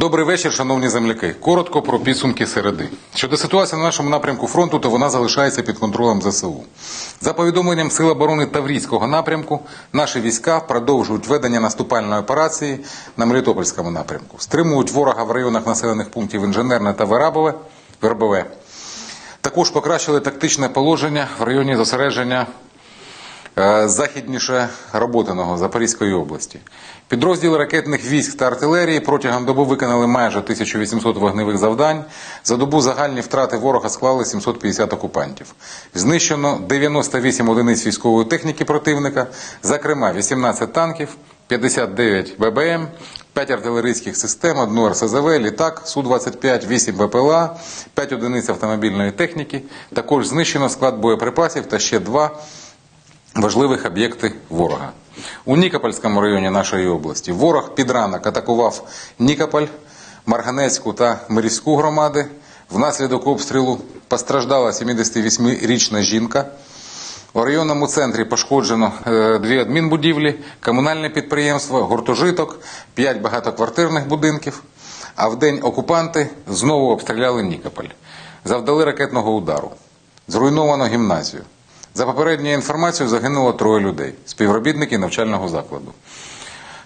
Добрий вечір, шановні земляки. Коротко про підсумки середи. Щодо ситуації на нашому напрямку фронту, то вона залишається під контролем ЗСУ. За повідомленням Сил оборони Таврійського напрямку, наші війська продовжують ведення наступальної операції на Мелітопольському напрямку. Стримують ворога в районах населених пунктів Інженерне та Верабове, Вербове. Також покращили тактичне положення в районі зосередження західніше Роботиного Запорізької області. Підрозділи ракетних військ та артилерії протягом доби виконали майже 1800 вогневих завдань. За добу загальні втрати ворога склали 750 окупантів. Знищено 98 одиниць військової техніки противника, зокрема 18 танків, 59 ББМ, 5 артилерійських систем, 1 РСЗВ, літак, Су-25, 8 БПЛА, 5 одиниць автомобільної техніки. Також знищено склад боєприпасів та ще два важливих об'єкти ворога. У Нікопольському районі нашої області ворог під ранок атакував Нікополь, Марганецьку та Мирівську громади. Внаслідок обстрілу постраждала 78-річна жінка. У районному центрі пошкоджено е, дві адмінбудівлі, комунальне підприємство, гуртожиток, п'ять багатоквартирних будинків. А в день окупанти знову обстріляли Нікополь. Завдали ракетного удару. Зруйновано гімназію. За попередньою інформацією загинуло троє людей, співробітники навчального закладу.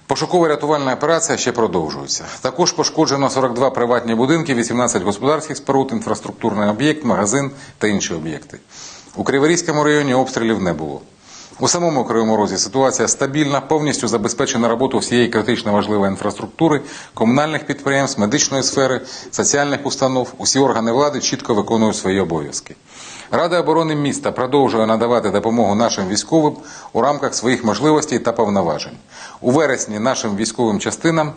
Пошукова рятувальна операція ще продовжується. Також пошкоджено 42 приватні будинки, 18 господарських споруд, інфраструктурний об'єкт, магазин та інші об'єкти. У Криворізькому районі обстрілів не було. У самому Кривому Розі ситуація стабільна, повністю забезпечена роботу всієї критично важливої інфраструктури, комунальних підприємств, медичної сфери, соціальних установ. Усі органи влади чітко виконують свої обов'язки. Рада оборони міста продовжує надавати допомогу нашим військовим у рамках своїх можливостей та повноважень. У вересні нашим військовим частинам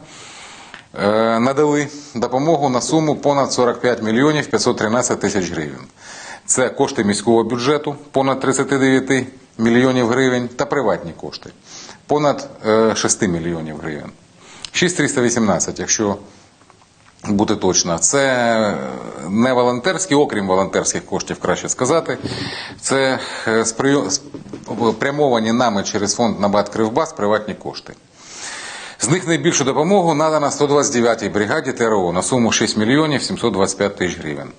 е, надали допомогу на суму понад 45 мільйонів 513 тисяч гривень. Це кошти міського бюджету понад 39 мільйонів гривень та приватні кошти понад е, 6 мільйонів гривень. 6318, якщо бути точно. Це не волонтерські, окрім волонтерських коштів, краще сказати. Це е, сприйо- нами через фонд Набат Кривбас приватні кошти. З них найбільшу допомогу надано 129-й бригаді ТРО на суму 6 мільйонів 725 тисяч гривень.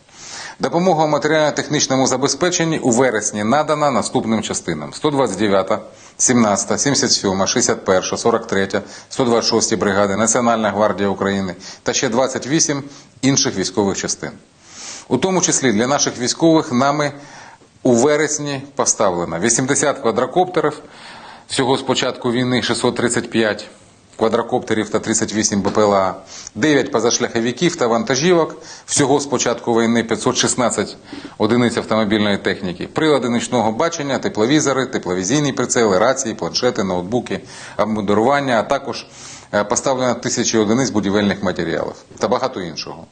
Допомога у матеріально-технічному забезпеченні у вересні надана наступним частинам: 129, 17, 77, 61, 43, 126 бригади, Національна гвардія України та ще 28 інших військових частин. У тому числі для наших військових нами у вересні поставлено 80 квадрокоптерів, всього з початку війни 635 квадрокоптерів та 38 БПЛА, 9 позашляховиків та вантажівок, всього з початку війни 516 одиниць автомобільної техніки, прилади нічного бачення, тепловізори, тепловізійні прицели, рації, планшети, ноутбуки, обмундирування, а також е, поставлено тисячі одиниць будівельних матеріалів та багато іншого.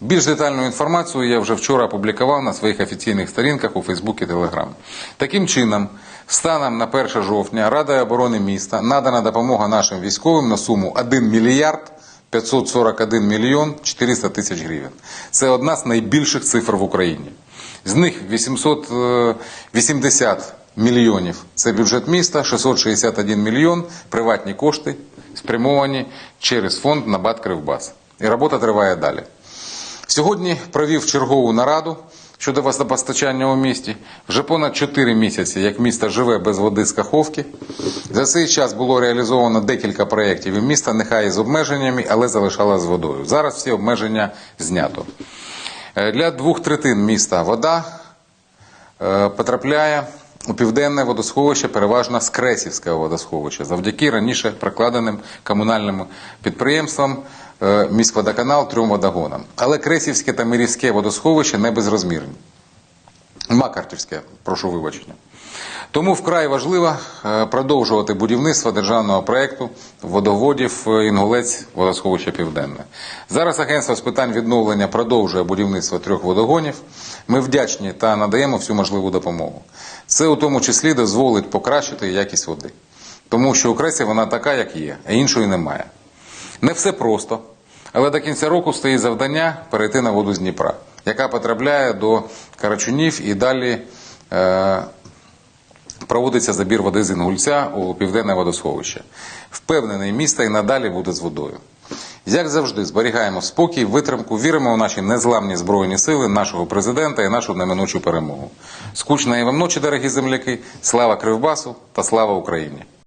Більш детальну інформацію я вже вчора опублікував на своїх офіційних сторінках у Фейсбуці Телеграм. Таким чином, станом на 1 жовтня Рада оборони міста надана допомога нашим військовим на суму 1 мільярд 541 мільйон 400 тисяч гривень. Це одна з найбільших цифр в Україні. З них 880 мільйонів це бюджет міста, 661 мільйон приватні кошти спрямовані через фонд Набат Кривбас. І робота триває далі. Сьогодні провів чергову нараду щодо водопостачання у місті. Вже понад 4 місяці, як місто живе без води з Каховки. За цей час було реалізовано декілька проєктів і міста, нехай з обмеженнями, але залишалось з водою. Зараз всі обмеження знято. Е, Для двох третин міста вода е, потрапляє у південне водосховище, переважно з Кресівського водосховища, завдяки раніше прокладеним комунальним підприємствам міськводоканал трьом водогонам. Але Кресівське та Мирівське водосховище не безрозмірні. Макартівське, прошу вибачення. Тому вкрай важливо е, продовжувати будівництво державного проєкту водоводів е, Інгулець водосховище Південне. Зараз агентство з питань відновлення продовжує будівництво трьох водогонів. Ми вдячні та надаємо всю можливу допомогу. Це у тому числі дозволить покращити якість води. Тому що у Кресі вона така, як є, а іншої немає. Не все просто, але до кінця року стоїть завдання перейти на воду з Дніпра, яка потрапляє до Карачунів і далі е, проводиться забір води з Інгульця у південне водосховище. Впевнений, місто і надалі буде з водою. Як завжди, зберігаємо спокій, витримку, віримо у наші незламні збройні сили, нашого президента і нашу неминучу перемогу. Скучної вам ночі, дорогі земляки, слава Кривбасу та слава Україні!